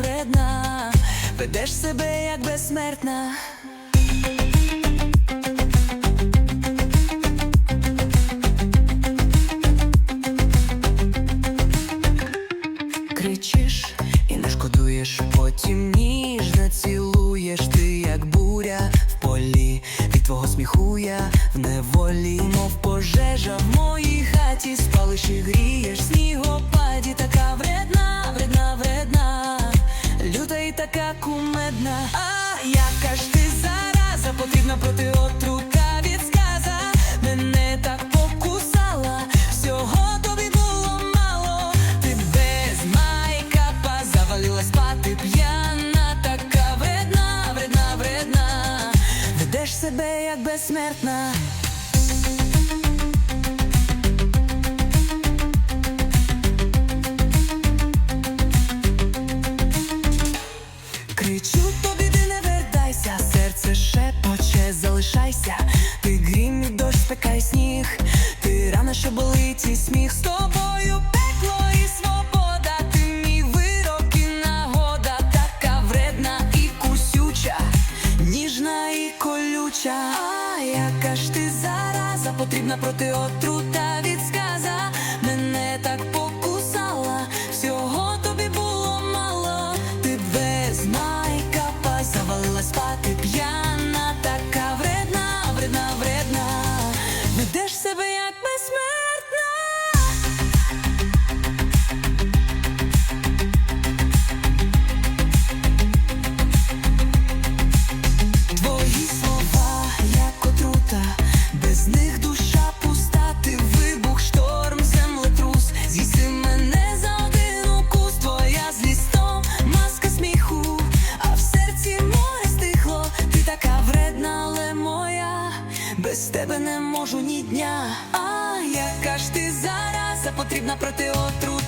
вредна. Ведеш себе як безсмертна. Кричиш і не шкодуєш, потім ніжно цілуєш ти, як буря в полі, від твого сміху я в неволі, мов пожежа в моїй хаті, спалиш і грієш снігопаді, люта і така кумедна. А яка ж ти зараза, потрібна проти отрута від сказа. Мене так покусала, всього тобі було мало. Ти без майкапа завалила спати п'яна, така вредна, вредна, вредна. Ведеш себе як безсмертна. Дощ, сніг, ти рана, що болить і сміх. З тобою пекло і свобода, ти мій вирок нагода, така вредна і кусюча, ніжна і колюча. А яка ж ти зараза, потрібна проти отрута Ведеш себе тебе не можу ні дня. А яка ж ти зараза потрібна проти отру.